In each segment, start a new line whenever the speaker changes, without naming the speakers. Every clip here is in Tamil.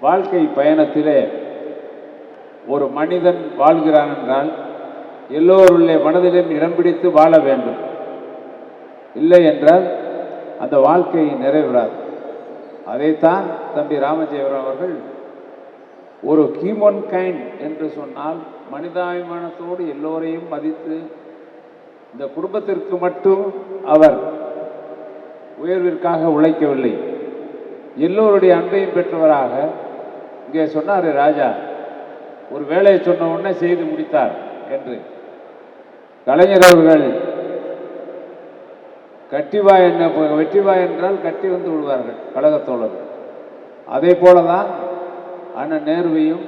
வாழ்க்கை பயணத்திலே ஒரு மனிதன் வாழ்கிறான் என்றால் எல்லோருடைய மனதிலும் இடம் பிடித்து வாழ வேண்டும். இல்லை என்றால் அந்த வாழ்க்கை நிறைவேறாது. அதைத்தான் தம்பி ராமஜெயவரம் அவர்கள் ஒரு ஹியூமன் கைண்ட் என்று சொன்னால் மனிதாபிமானத்தோடு எல்லோரையும் மதித்து இந்த குடும்பத்திற்கு மட்டும் அவர் உயர்விற்காக உழைக்கவில்லை. எல்லோருடைய அன்பையும் பெற்றவராக இங்கே சொன்னார் ராஜா ஒரு வேலையை சொன்ன உடனே செய்து முடித்தார் என்று. கலைஞர் அவர்கள் கட்டிவா என்ன வெற்றிவா என்றால் கட்டி வந்து விடுவார்கள் கழகத்தோழர்கள். அதே போலதான் அண்ணன் நேருவையும்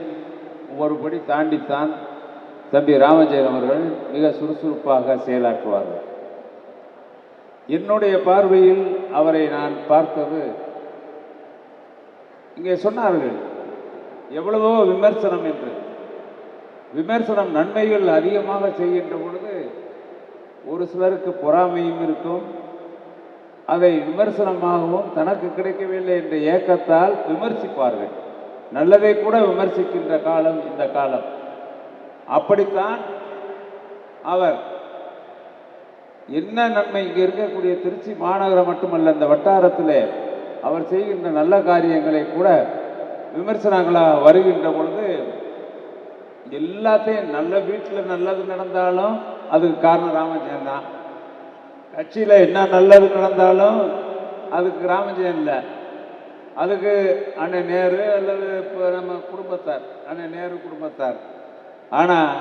ஒருபடி தாண்டித்தான் தம்பி ராமஜெயன் அவர்கள் மிக சுறுசுறுப்பாக செயலாற்றுவார்கள். என்னுடைய பார்வையில் அவரை நான் பார்த்தது இங்கே சொன்னார்கள் எவ்வளவோ விமர்சனம் என்று விமர்சனம் நன்மைகள் அதிகமாக செய்கின்ற பொழுது ஒரு சிலருக்கு பொறாமையும் இருக்கும். அதை விமர்சனமாகவும் தனக்கு கிடைக்கவில்லை என்ற ஏக்கத்தால் விமர்சிப்பார்கள். நல்லதை கூட விமர்சிக்கின்ற காலம் இந்த காலம். அப்படித்தான் அவர் என்ன நன்மை இங்கே இருக்கக்கூடிய திருச்சி மாநகரம் மட்டுமல்ல இந்த வட்டாரத்தில் அவர் செய்கின்ற நல்ல காரியங்களை கூட விமர்சனங்களாக வருகின்ற பொழுது எல்லாத்தையும் நல்ல வீட்டில் நல்லது நடந்தாலும் அதுக்கு காரணம் ராமஜெயன் தான். கட்சியில் என்ன நல்லது நடந்தாலும் அதுக்கு ராமஜெயன் இல்லை. அதுக்கு அண்ணன் நேரு அல்லது இப்போ நம்ம குடும்பத்தார் அண்ணன் நேரு குடும்பத்தார். ஆனால்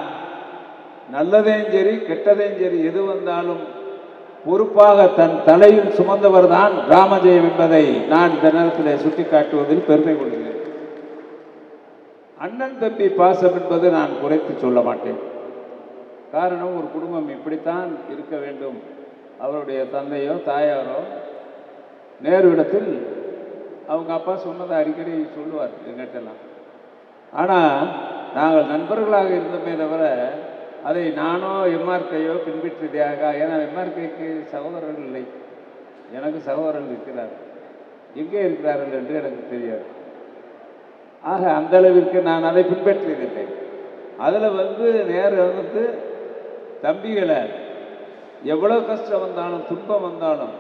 நல்லதையும் சரி கெட்டதையும் சரி எது வந்தாலும் பொறுப்பாக தன் தலையில் சுமந்தவர் தான் ராமஜெயம் என்பதை நான் இந்த நேரத்தில் சுட்டிக்காட்டுவதில் பெருமை கொள்கிறேன். அண்ணன் தம்பி பாசம் என்பது நான் குறைத்து சொல்ல மாட்டேன். காரணம் ஒரு குடும்பம் இப்படித்தான் இருக்க வேண்டும். அவருடைய தந்தையோ தாயாரோ நேருவிடத்தில் அவங்க அப்பா சொன்னதை அடிக்கடி சொல்லுவார் எங்கிட்டலாம் ஆனால் நாங்கள் நண்பர்களாக இருந்தமே தவிர அதை நானோ எம்ஆர்கையோ பின்பற்றியதாக ஏன்னா எம்ஆர்கைக்கு சகோதரர்கள் இல்லை. எனக்கு சகோதரர்கள் இருக்கிறார் எங்கே இருக்கிறார்கள் என்று எனக்கு தெரியாது. ஆக அந்த அளவிற்கு நான் அதை பின்பற்றியதில்லை. அதில் வந்து நேரு வந்து தம்பிகளை எவ்வளோ கஷ்டம் வந்தாலும் துன்பம் வந்தாலும்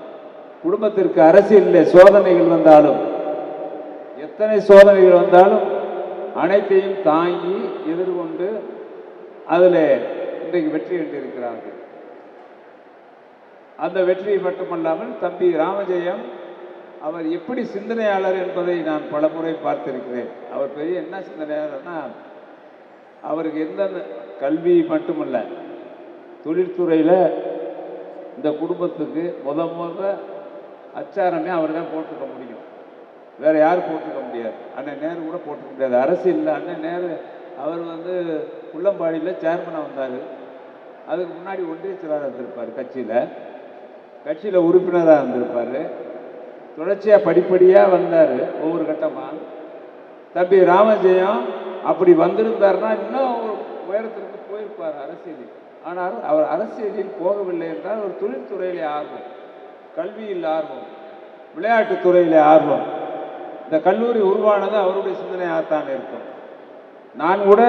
குடும்பத்திற்கு அரசியலில் சோதனைகள் வந்தாலும் எத்தனை சோதனைகள் வந்தாலும் அனைத்தையும் தாங்கி எதிர்கொண்டு அதில் இன்றைக்கு வெற்றி கண்டிருக்கிறார்கள் அந்த வெற்றி மட்டுமல்லாமல் தம்பி ராமஜெயம் அவர் எப்படி சிந்தனையாளர் என்பதை நான் பல முறை பார்த்திருக்கிறேன். அவர் பெரிய என்ன சிந்தனையாளர்னா அவருக்கு எந்த கல்வி மட்டுமல்ல தொழில்துறையில் இந்த குடும்பத்துக்கு முத முத அச்சாரமே அவர் தான் போட்டுக்க முடியும். வேறு யாரும் போட்டுக்க முடியாது. அண்ணன் நேரு கூட போட்டுக்க முடியாது. அரசியலில் அண்ணன் நேரு அவர் வந்து உள்ளம்பாடியில் சேர்மனாக வந்தார். அதுக்கு முன்னாடி ஒன்றிய செயலாளர் இருந்திருப்பார் கட்சியில். கட்சியில் உறுப்பினராக இருந்திருப்பார். தொடர்ச்சியாக படிப்படியாக வந்தார் ஒவ்வொரு கட்டமாக தம்பி ராமஜெயம் அப்படி வந்திருந்தாருன்னா இன்னும் ஒரு உயரத்திற்கு போயிருப்பார் அரசியலில். ஆனால் அவர் அரசியலில் போகவில்லை என்றால் ஒரு தொழில்துறையிலே ஆர்வம் கல்வியில் ஆர்வம் விளையாட்டுத் துறையிலே ஆர்வம். இந்த கல்லூரி உருவானது அவருடைய சிந்தனையாகத்தான் இருக்கும். நான் கூட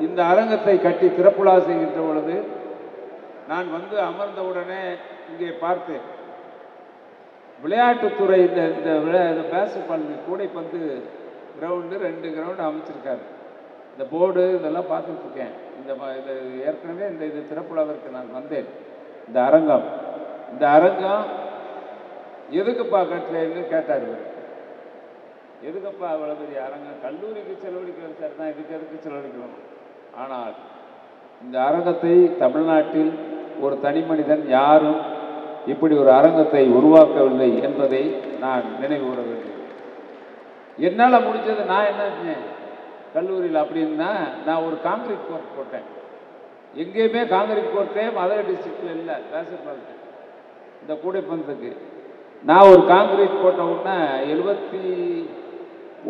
இந்த அரங்கத்தை கட்டி திறப்புலா செய்கின்ற பொழுது நான் வந்து அமர்ந்தவுடனே இங்கே பார்த்தேன். விளையாட்டுத்துறை இந்த இந்த விளையா இந்த பேஸ்பால் கூடைப்பந்து கிரவுண்டு ரெண்டு கிரவுண்டு அமைச்சிருக்காரு. இந்த போர்டு இதெல்லாம் பார்த்துட்டு இருக்கேன் இந்த இது ஏற்கனவே இந்த இது திறப்புலாவிற்கு நான் வந்தேன். இந்த அரங்கம். இந்த அரங்கம் எதுக்குப்பா கட்டலைன்னு கேட்டார் இவர். எதுக்குப்பா அவ்வளோ பெரிய அரங்கம்? கல்லூரிக்கு செலவழிக்கிறது சார் தான் இதுக்கு எதுக்கு செலவழிக்கணும்? ஆனால் இந்த அரங்கத்தை தமிழ்நாட்டில் ஒரு தனி மனிதன் யாரும் இப்படி ஒரு அரங்கத்தை உருவாக்கவில்லை என்பதை நான் நினைவு கூற வேண்டும். என்னால் முடிஞ்சது நான் என்ன செஞ்சேன்? கல்லூரியில் அப்படின்னா நான் ஒரு காங்கிரீட் கோர்ட் போட்டேன். எங்கேயுமே காங்கிரீட் கோர்ட்டே மதுரை டிஸ்ட்ரிக்டில் இல்லை பேசப்பாலுக்கு இந்த கூடைப்பந்தத்துக்கு நான் ஒரு காங்கிரீட் போட்ட உடனே எழுபத்தி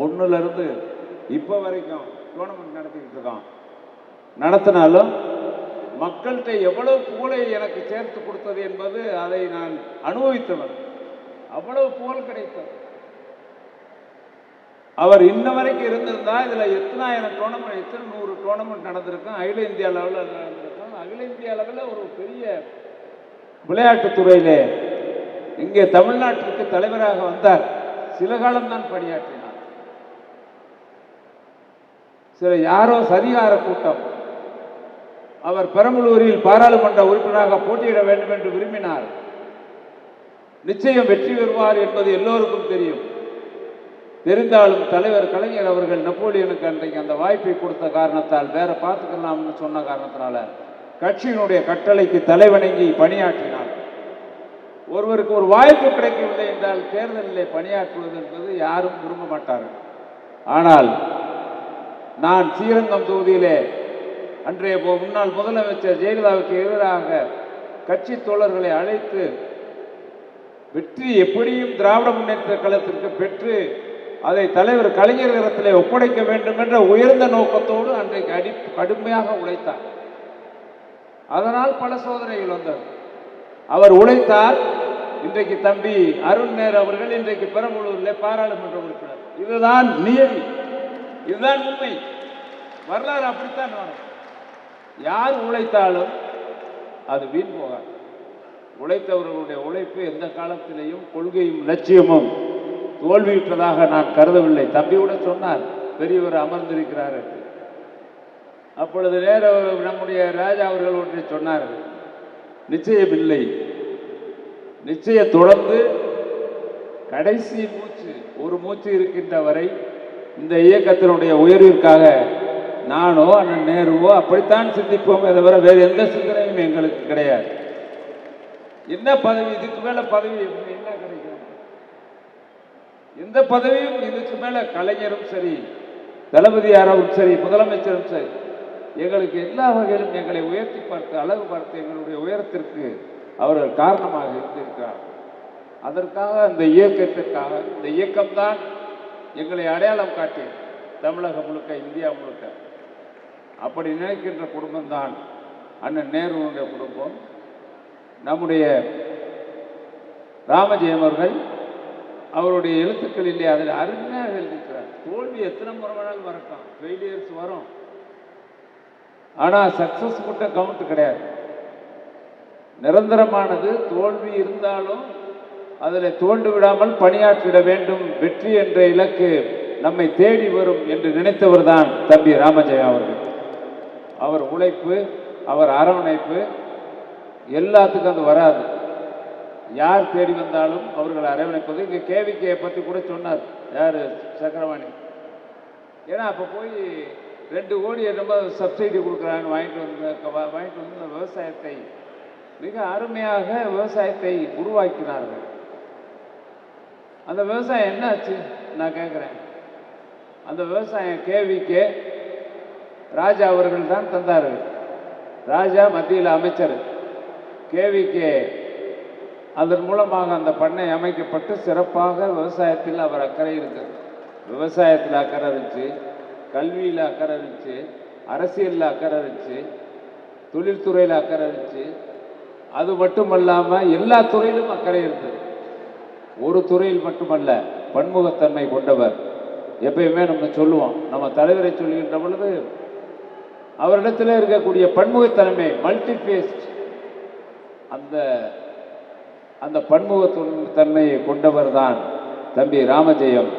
ஒன்றுலேருந்து இப்போ வரைக்கும் டோர்னமெண்ட் நடத்திக்கிட்டு இருக்கோம். நடத்தினாலும் மக்கள்கிட்ட எவ்வளவு புகழை எனக்கு சேர்த்து கொடுத்தது என்பது அதை நான் அனுபவித்தவன் அவ்வளவு புகழ் கிடைத்தது. அவர் இன்ன வரைக்கும் இருந்திருந்தா இதுல எத்தனாயிரம் டோர்னமெண்ட் எத்தனை நூறு டோர்னமெண்ட் நடந்திருக்கும் அகில இந்திய அளவில் நடந்திருக்கும். அகில இந்திய அளவில் ஒரு பெரிய விளையாட்டுத்துறையிலே இங்கே தமிழ்நாட்டிற்கு தலைவராக வந்தார். சில காலம்தான் பணியாற்றினார். சில யாரோ சதிகார கூட்டம் அவர் பெரம்பலூரில் பாராளுமன்ற உறுப்பினராக போட்டியிட வேண்டும் என்று விரும்பினார். நிச்சயம் வெற்றி பெறுவார் என்பது எல்லோருக்கும் தெரியும். தெரிந்தாலும் தலைவர் கலைஞர் அவர்கள் நெப்போலியனுக்கு அன்றைக்கு அந்த வாய்ப்பை கொடுத்த காரணத்தால் வேற பார்த்துக்கலாம்னு சொன்ன காரணத்தினால கட்சியினுடைய கட்டளைக்கு தலைவணங்கி பணியாற்றினார். ஒருவருக்கு ஒரு வாய்ப்பு கிடைக்கவில்லை என்றால் தேர்தலிலே பணியாற்றுவது என்பது யாரும் விரும்ப மாட்டார்கள். ஆனால் நான் ஸ்ரீரங்கம் தொகுதியிலே அன்றைய முன்னாள் முதலமைச்சர் ஜெயலலிதாவுக்கு எதிராக கட்சி தோழர்களை அழைத்து வெற்றி எப்படியும் திராவிட முன்னேற்ற கழகத்திற்கு பெற்று அதை தலைவர் கலைஞர் இடத்திலே ஒப்படைக்க வேண்டும் என்ற உயர்ந்த நோக்கத்தோடு அன்றைக்கு அடி கடுமையாக உழைத்தார். அதனால் பல சோதனைகள் வந்தது. அவர் உழைத்தார். இன்றைக்கு தம்பி அருண் நேர் அவர்கள் இன்றைக்கு பெரம்பலூரில் பாராளுமன்ற உறுப்பினர். இதுதான் நியதி இதுதான் உண்மை. வரலாறு அப்படித்தான் வரும். யார் உழைத்தாலும் அது வீண் போகாது. உழைத்தவர்களுடைய உழைப்பு எந்த காலத்திலேயும் கொள்கையும் லட்சியமும் தோல்வியுற்றதாக நான் கருதவில்லை. தம்பியோட சொன்னார் பெரியவர் அமர்ந்திருக்கிறார் என்று. அப்பொழுது நேர நம்முடைய ராஜா அவர்கள் ஒன்றை சொன்னார்கள் நிச்சயம் இல்லை நிச்சயம் தொடர்ந்து கடைசி மூச்சு ஒரு மூச்சு இருக்கின்ற வரை இந்த இயக்கத்தினுடைய உயர்விற்காக நானோ அண்ணன் நேருவோ அப்படித்தான் சிந்திப்போமே தவிர வேறு எந்த சிந்தனையும் எங்களுக்கு கிடையாது. என்ன பதவி இதுக்கு மேலே பதவி என்ன கிடைக்கும்? எந்த பதவியும் இதுக்கு மேலே கலைஞரும் சரி தளபதியாரும் சரி முதலமைச்சரும் சரி எங்களுக்கு எல்லா வகையிலும் எங்களை உயர்த்தி பார்த்து அழகு பார்த்து எங்களுடைய உயரத்திற்கு அவர்கள் காரணமாக இருந்திருக்கிறார்கள் அதற்காக அந்த இயக்கத்திற்காக இந்த இயக்கம்தான் எங்களை அடையாளம் காட்டியது. தமிழகம் முழுக்க இந்தியா முழுக்க. அப்படி நினைக்கின்ற குடும்பம்தான் அண்ணன் நேருடைய குடும்பம். நம்முடைய ராமஜெயம் அவர்கள் அவருடைய எழுத்துக்களிலே அதில் அருமையாக எழுதிக்கிறார் தோல்வி எத்தனை முறை வேணாலும் வரட்டும் ஃபெயிலியர்ஸ் வரும். ஆனால் சக்ஸஸ் மட்டும் கவுண்ட் கிடையாது. நிரந்தரமானது தோல்வி இருந்தாலும் அதில் தோண்டு விடாமல் பணியாற்றிட வேண்டும். வெற்றி என்ற இலக்கு நம்மை தேடி வரும் என்று நினைத்தவர் தான் தம்பி ராமஜெயம் அவர்கள். அவர் உழைப்பு அவர் அரவணைப்பு எல்லாத்துக்கும் அது வராது. யார் தேடி வந்தாலும் அவர்கள் அரவணைப்பது. இங்கே கேவிக்கையை பற்றி கூட சொன்னார். யார்? சக்கரவாணி. ஏன்னா அப்போ போய் ரெண்டு கோடி என்னமோ சப்சிடி கொடுக்குறாங்க. வாங்கிட்டு வந்து வாங்கிட்டு வந்து இந்த விவசாயத்தை மிக அருமையாக விவசாயத்தை உருவாக்கினார்கள். அந்த விவசாயம் என்ன ஆச்சு நான் கேட்குறேன் அந்த விவசாயம் கேவிக்கே ராஜா அவர்கள் தான் தந்தார்கள் ராஜா மத்தியில் அமைச்சர். கேவிக்கே அதன் மூலமாக அந்த பண்ணை அமைக்கப்பட்டு சிறப்பாக விவசாயத்தில் அவர் அக்கறை இருக்குது விவசாயத்தில் அக்கறை இருந்துச்சு கல்வியில் அக்கறை இருந்துச்சு அரசியலில் அக்கறை இருந்துச்சு தொழில்துறையில் அக்கறை இருந்துச்சு. அது மட்டுமல்லாமல் எல்லா துறையிலும் அக்கறை இருந்தது. ஒரு துறையில் மட்டுமல்ல பன்முகத்தன்மை கொண்டவர். எப்பயுமே நம்ம சொல்லுவோம் நம்ம தலைவரை சொல்கின்ற பொழுது அவரிடத்தில் இருக்கக்கூடிய பன்முகத்தன்மை மல்டிபேஸ்ட் அந்த அந்த பன்முகத்தன்மையை கொண்டவர் தான் தம்பி ராமஜெயம்.